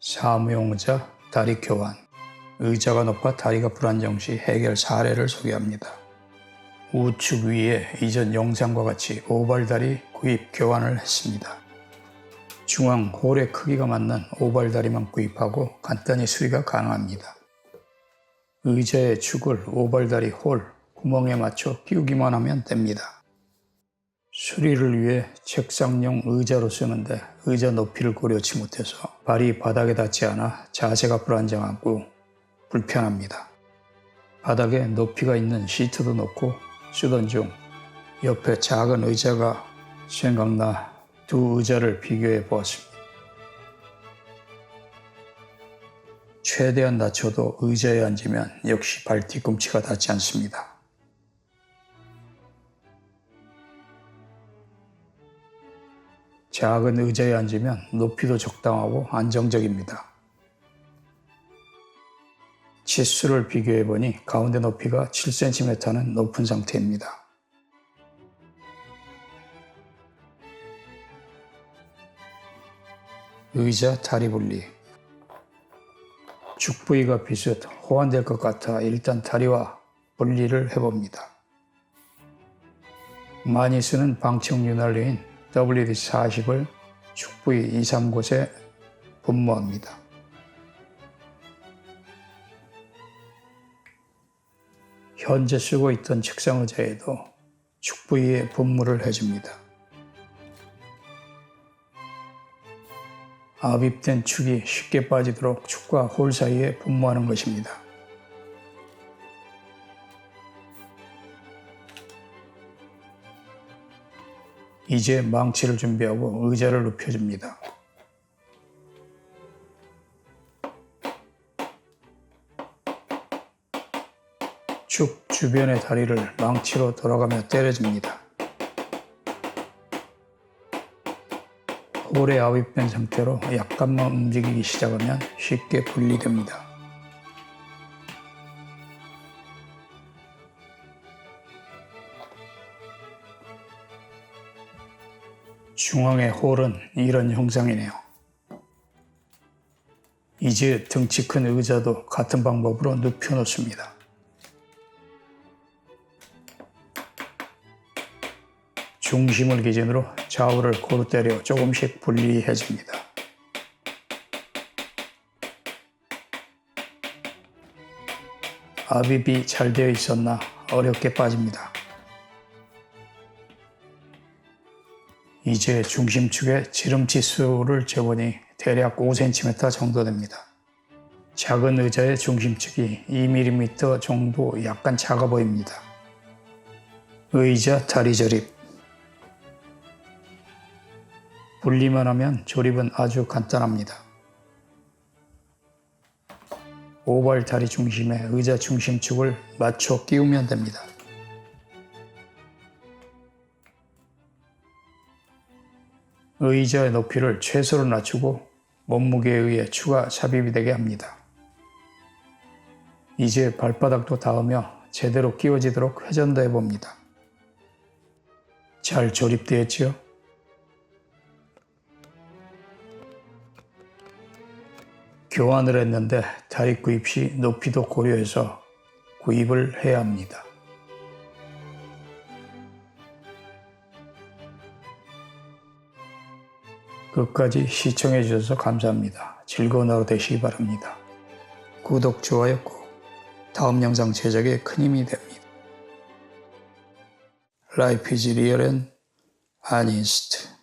사무용 의자 다리 교환 의자가 높아 다리가 불안정 시 해결 사례를 소개합니다. 우측 위에 이전 영상과 같이 오발다리 구입 교환을 했습니다. 중앙 홀의 크기가 맞는 오발다리만 구입하고 간단히 수리가 가능합니다. 의자의 축을 오발다리 홀 구멍에 맞춰 끼우기만 하면 됩니다. 수리를 위해 책상용 의자로 쓰는데 의자 높이를 고려치 못해서 발이 바닥에 닿지 않아 자세가 불안정하고 불편합니다. 바닥에 높이가 있는 시트도 놓고 쓰던 중 옆에 작은 의자가 생각나 두 의자를 비교해 보았습니다. 최대한 낮춰도 의자에 앉으면 역시 발 뒤꿈치가 닿지 않습니다. 작은 의자에 앉으면 높이도 적당하고 안정적입니다. 치수를 비교해 보니 가운데 높이가 7cm는 높은 상태입니다. 의자 다리 분리 축 부위가 비슷 호환될 것 같아 일단 다리와 분리를 해봅니다. 많이 쓰는 방청 윤활유인 WD-40을 축 부위 2, 3곳에 분무합니다. 현재 쓰고 있던 책상 의자에도 축 부위에 분무를 해줍니다. 압입된 축이 쉽게 빠지도록 축과 홀 사이에 분무하는 것입니다. 이제 망치를 준비하고 의자를 눕혀줍니다. 축 주변의 다리를 망치로 돌아가며 때려줍니다. 홀에 압입된 상태로 약간만 움직이기 시작하면 쉽게 분리됩니다. 중앙의 홀은 이런 형상이네요. 이제 덩치 큰 의자도 같은 방법으로 눕혀 놓습니다. 중심을 기준으로 좌우를 고루 때려 조금씩 분리해 줍니다. 압입이 잘 되어 있었나 어렵게 빠집니다. 이제 중심축의 지름치수를 재보니 대략 5cm 정도 됩니다. 작은 의자의 중심축이 2mm 정도 약간 작아 보입니다. 의자 다리 조립 분리만 하면 조립은 아주 간단합니다. 오발 다리 중심에 의자 중심축을 맞춰 끼우면 됩니다. 의자의 높이를 최소로 낮추고 몸무게에 의해 추가 삽입이 되게 합니다. 이제 발바닥도 닿으며 제대로 끼워지도록 회전도 해봅니다. 잘 조립되었지요? 교환을 했는데 다리 구입 시 높이도 고려해서 구입을 해야 합니다. 끝까지 시청해 주셔서 감사합니다. 즐거운 하루 되시기 바랍니다. 구독, 좋아요 꼭 다음 영상 제작에 큰 힘이 됩니다. Life is real and honest.